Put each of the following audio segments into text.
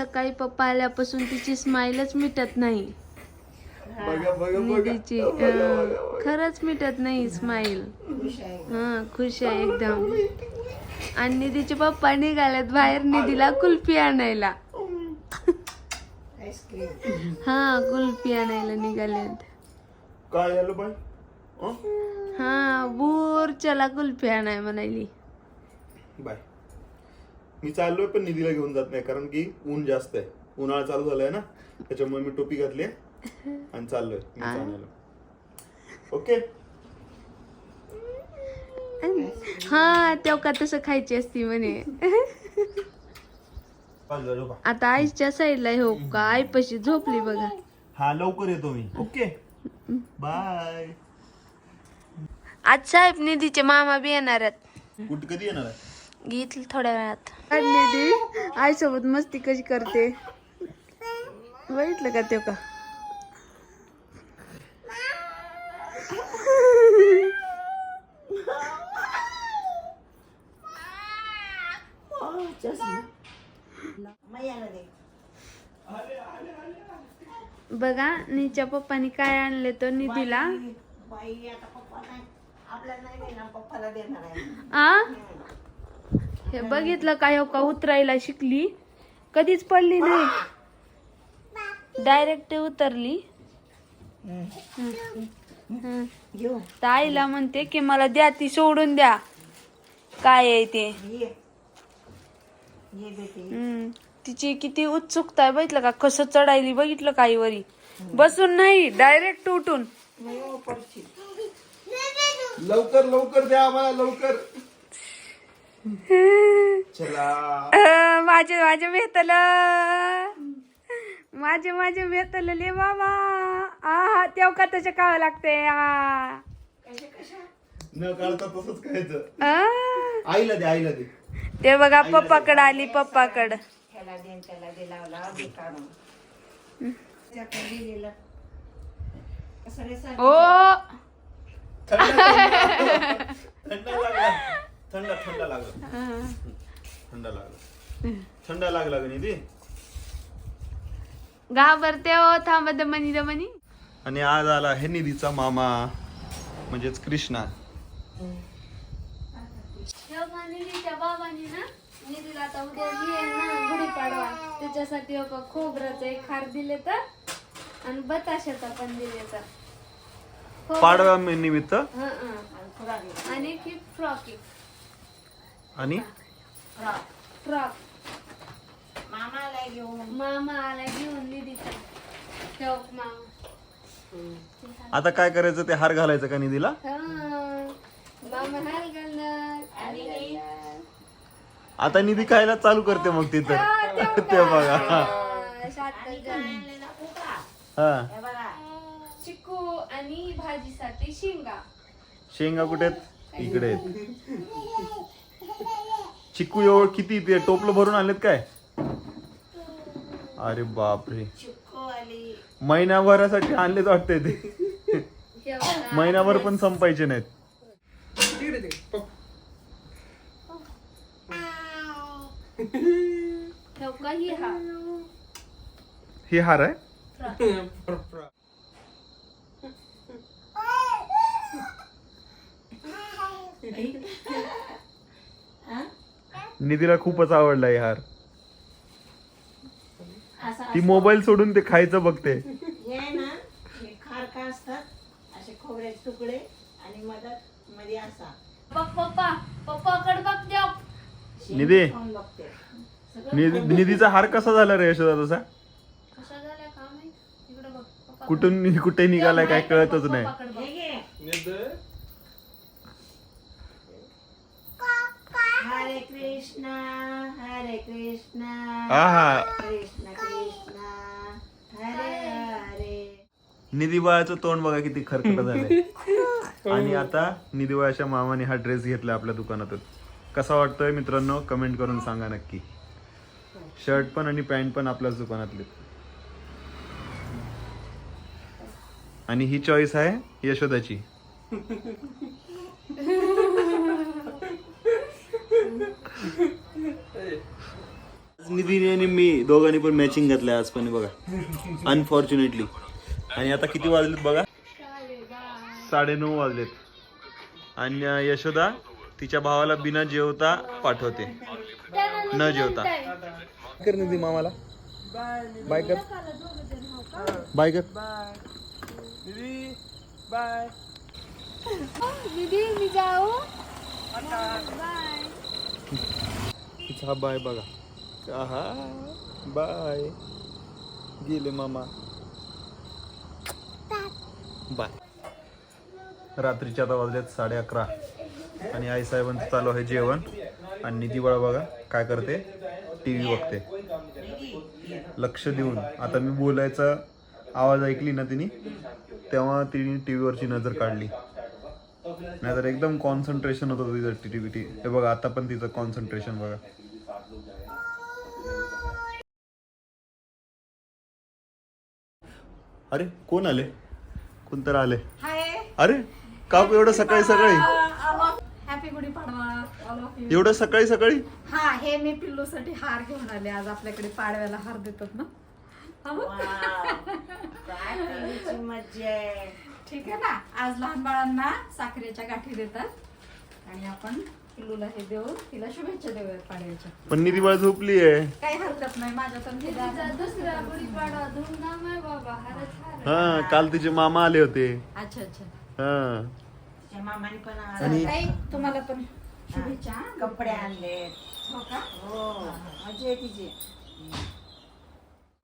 सकाळी पप्पा आल्यापासून तिची स्माईलच मिटत नाही. निधीची अं, खरंच मिटत नाही स्माईल हा खुश आहे एकदम. आणि निधीचे पप्पा निघाल्यात बाहेर निधीला कुल्फी आणायला. हा कुल्फी आणायला निघाल्यात काय झालं बाय अं? हा बूर चला कुल्फी आणाय म्हणाली. बाय. मी चाललोय पण निधीला घेऊन जात नाही कारण की ऊन जास्त आहे. उन्हाळा चालू झालाय ना त्याच्यामुळे मी टोपी घातली आणि चाललोय मी ओके. हा तेव्हा का तसं खायची असती म्हणे. आता आईच्या साईडला हो का? आईपाशी झोपली बघा. हा लवकर येतो मी. ओके. बाय. आज साहेब निधीचे मामा बी येणार आहेत. कुठे कधी येणार आहे? घेतली थोड्या वेळात. निधी आईसोबत मस्ती कशी करते? बघितलं का ते का? बघा नीच्या पप्पानी काय आणले तो निधीला? आ? हे बघितलं का हो का उतरायला शिकली? कधीच पडली नाही. डायरेक्ट उतरली. हं. तर आईला म्हणते की मला द्या ती सोडून द्या. काय आहे ते? हं. तिची किती उत्सुकता आहे बघितलं का? कसं चढायली बघितलं का आईवरी? बसून नाही डायरेक्ट उठून. लवकर लवकर द्या आम्हाला लवकर. चला. माझे माझे भेटल. माझे माझे भेटल ले बाबा आ तेव्हा का त्याच्या कावं लागते? आ. न काढता तसंच खायचं. आ. आईला दे आईला दे. ते बघा पप्पाकडं आली पप्पाकडं. ओ. थंड लागला थंड लागला. थंड लागला. थंड लागला का निधी? घाबरते ओ थांबा दमनी दमनी आणि आज आला आहे निधीचा मामा म्हणजेच कृष्णा. निधीच्या बाबांनी ना निधीला आता उद्या ही त्याच्यासाठी एक खोबऱ्याचं एक हार दिले तर आणि बताशाचा पण दिले तर. खोबरं- पाडव्या निमित्त. हं, हं. आणि फ्रॉक आणि? फ्रॉक मामा आला घेऊन निधीचा मामा आता काय करायचं? ते हार घालायचं का निधीला? हं. मामा हार घालणार. आता निधी खायला चालू करते मग तिथं ते बघा. अं, शातल हा. चिकू आणि भाजीसाठी शेंगा. शेंगा कुठे आहेत? इकडे आहेत. चिकू एवढं किती ते टोपलं भरून आलेत काय? अरे बापरे. महिन्याभरासाठी आणलेच वाटतंय ते. महिनाभर पण संपायचे नाहीत. ही हा ही हार आहे? निधीला खूपच आवडला हार. ती मोबाईल सोडून ते खायचं बघते. ना खार का असतात? असे खोबऱ्याचे तुकडे आणि मदत मध्ये असा. बघ पप्पा पप्पाकडे बघ देव. निधी. निधीचा हार कसा झाला रे यशोदा तसा कशा झाल्या का माहीत? इकडे बघ पप्पा कुठून कुठे निघालाय काय कळतच नाही पप्पाकडे बघ. हे घे हरे कृष्णा हरे कृष्णा आहा कृष्ण कृष्ण हरे हरे निधी बाळाचं तोंड बघा किती खरकट झालंय. आणि आता निधी बाळाच्या मामाने हा ड्रेस घेतला आपल्या दुकानातून कसा वाटतोय मित्रांनो? कमेंट करून सांगा नक्की. शर्ट पण आणि पॅन्ट पण आपल्याच दुकानातले. आणि ही चॉईस आहे यशोदाची. निधीने आणि मी दोघांनी पण मॅचिंग घातलंय आज पण बघा. अनफॉर्च्युनेटली आणि आता किती वाजलेत बघा? साडेनऊ वाजलेत. आणि यशोदा तिच्या भावाला बिना जेवता पाठवते. न जेवता. कर निधी मामाला? बाय कर. बाय कर. दीदी मी जाऊ तिचा बाय बघा. आहा बाय गेले मामा. बाय रात्रीच्या आता वाजल्यात साडे अकरा. आणि आई साहेबांचं चालू आहे जेवण. आणि निधी बाळा बघा काय करते? टी व्ही बघते. लक्ष देऊन. आता मी बोलायचा आवाज ऐकली ना तिने तेव्हा तिने टी व्हीवरची नजर काढली. नाहीतर एकदम कॉन्सन्ट्रेशन होतं तिचं टी व्ही हे बघा आता पण तिचं कॉन्सन्ट्रेशन बघा. अरे कोण आले? कोण तर आले. अरे काकू एवढं सकाळी सकाळी? Happy Gudi Padwa all of you एवढं सकाळी सकाळी? हा हे मी पिल्लूसाठी हार घेऊन आले. आज आपल्याकडे पाडव्याला हार देतात ना. हा बघ. काय आहे. ठीक आहे ना? आज लहान बाळांना साखरेच्या गाठी देतात. आणि आपण पिल्लूला हे देऊ. तिला शुभेच्छा देऊयात पाडव्याच्या. पण निधी बाळ झोपली आहे. काही हरकत नाही माझ्या तर तिचा निदान- दुसरा गुढीपाडवा धूमधाम आहे बाबा हारच हार हा काल तिचे मामा आले होते. अच्छा अच्छा. हा. मामाने पण आणि-. ताई, तुम्हाला पण शुभेच्छा. हा. कपडे आणले. हो का? हो. मजा आहे तिची.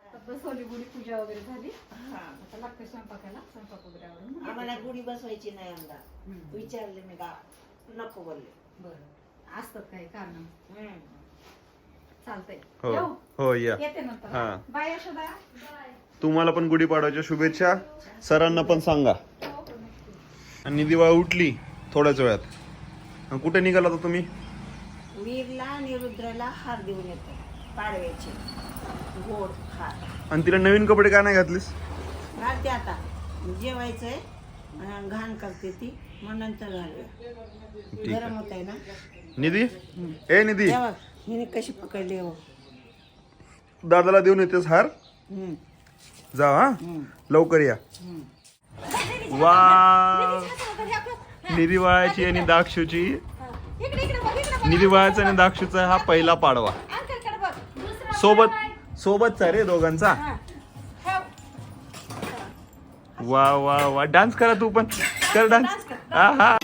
आता गुढी पूजा वगैरे झाली. हा. आता लागतं स्वयंपाकाला स्वयंपाक वगैरे आवरून. आम्हाला गुढी बसवायची नाही यंदा विचारले मी का नको बोलले. बरं. असतात काही कारण. चालतंय. हो येऊ? हो या. येते नंतर. हा. बाय यशोदा. तुम्हाला पण गुढीपाडव्याच्या शुभेच्छा. सरांना पण सांगा. आणि बाळ उठली थोड्याच वेळात. आणि कुठे निघाला होता तुम्ही? वीरला आणि रुद्रला हार देऊन येतो. पाडव्याचे गोड हार. आणि तिला नवीन कपडे का नाही घातलीस? घालते आता. जेवायचंय. घाण करते ती मग नंतर घालूया. गरम होत आहे ना? निधी? ए निधी. हिने कशी पकडली हो. दादाला देऊन येतेस हार? हम्म, जा हा? लवकर या. वा. निधी बाळाची आणि दाक्षूची. निधी बाळाचा आणि दाक्षूचा हा पहिला पाडवा. सोबत सोबतचा रे दोघांचा. वा वा वा. डान्स करा तू पण. कर डान्स हा हा.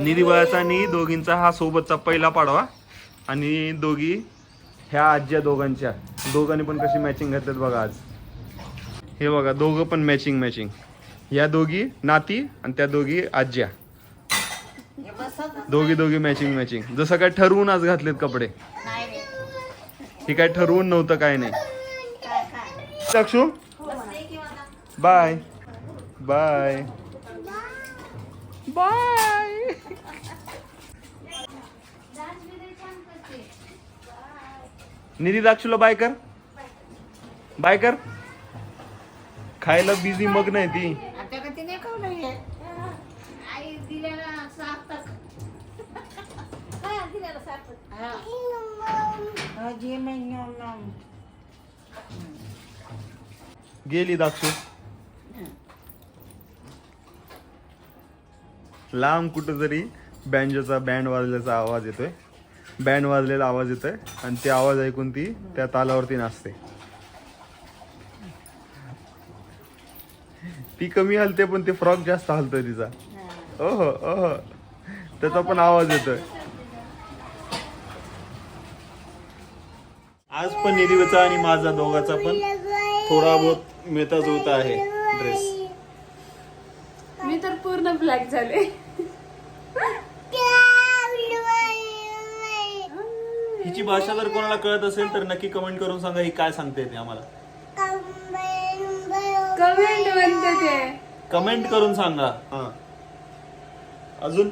निधी बाळाचा आणि दोघींचा हा सोबतचा पहिला पाडवा आणि दोघी ह्या आज्या दोघांच्या. दोघांनी पण कशी मॅचिंग घातल्यात बघा आज. हे बघा दोघं पण मॅचिंग मॅचिंग या दोघी नाती आणि त्या दोघी आज्या. दोघी दोघी मॅचिंग मॅचिंग जसं काय ठरवून आज घातलेत कपडे. हे काय ठरवून नव्हतं काय नाही. किंवा ना बाय. बाय. बाय. डान्स बिन्स छान करते निधी दाक्षूला बाय कर. बाय कर. खायला बिझी मग नाही ती. गेली दाक्षू लांब कुठं तरी बँजोचा बँड वाजल्याचा आवाज येतोय. बँड वाजलेला आवाज येतोय आणि ते आवाज ऐकून ती त्या तालावरती नाचते. ती कमी हलते पण ते फ्रॉक जास्त हलतोय तिचा. ओहो ओहो. त्याचा पण आवाज येतोय. आज पण निधिवचा आणि माझा दोघाचा पण थोडा बहुत मिळता जुळता आहे ड्रेस मी तर पूर्ण ब्लॅक झाले. हिची भाषा जर कोणाला कळत असेल तर नक्की कमेंट करून सांगा ही काय सांगते ते आम्हाला. कमेंट म्हणते ते. कमेंट करून सांगा. हा. अजून?